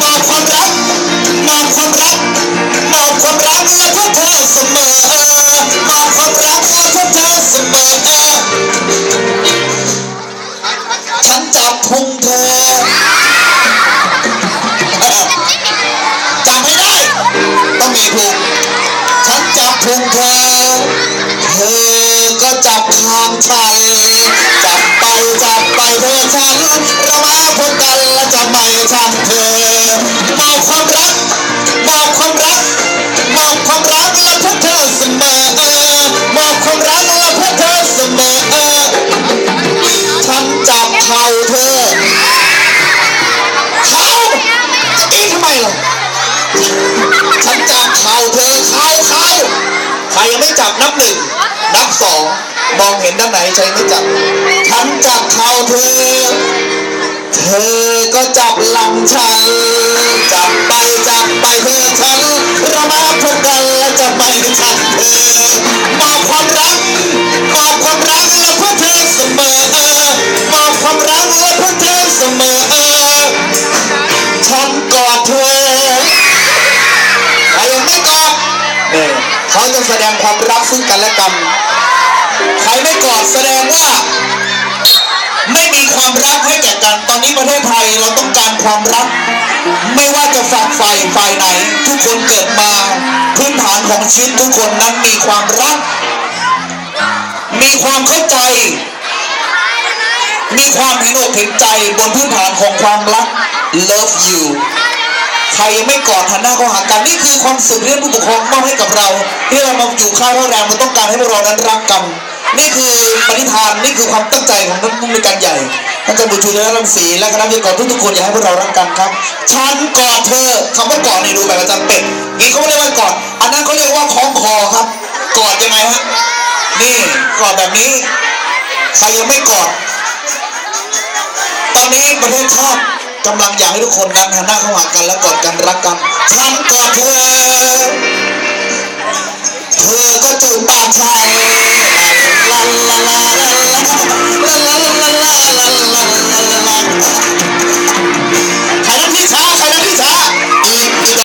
มอบความรักมอบความรักมอบความรักและเพื่อเธอเสมอมอบความรักและเพื่อเธอเสมอฉันจับพุงเธอจับไม่ได้ ต้องมีพุงฉันจับพุงเธอเธอก็จับทางฉันจับไปจับไปเธอฉัน ยังไม่จับนับหนึ่งนับสองมองเห็นด้านไหนใครไม่จับฉันจับเข่าเธอ เธอก็จับหลังฉัน เขาจะแสดงความรักซึ่งกันและกัน ใครไม่กอดแสดงว่า ไม่มีความรักให้แก่กัน ตอนนี้ประเทศไทยเราต้องการความรัก ไม่ว่าจะฝักฝ่ฝ่ายไหน ทุกคนเกิดมา พื้นฐานของชีวิตทุกคนนั้นมีความรัก มีความเข้าใจ มีความเห็นอกเห็นใจบนพื้นฐานของความรัก love you ใครยังไม่กอดหันหน้าเข้าหากันนี่คือความสุขที่ท่านผู้ปกครองมอบให้กับเรา ที่เรามาอยู่ค่ายพระแรมเราต้องการให้พวกเรานั้นรักกัน นี่คือปณิธานนี่คือความตั้งใจของท่านผู้มีการใหญ่ท่านอาจารย์บุญชูและรังสีและคณะวิทยากรทุกๆคนอยากให้พวกเรารักกันครับฉันกอดเธอคำว่ากอดนี่ดูแบบอาจารย์เป็ดนี่เขาไม่เรียกว่ากอดอันนั้นเขาเรียกว่าคล้องคอครับ กอดยังไงฮะนี่กอดแบบนี้ ใครยังไม่กอด ตอนนี้ประเทศชาติ กำลังอยากให้ทุกคนนั้นหันหน้าเข้าหากันและกอดกันรักกันฉันกอดเธอ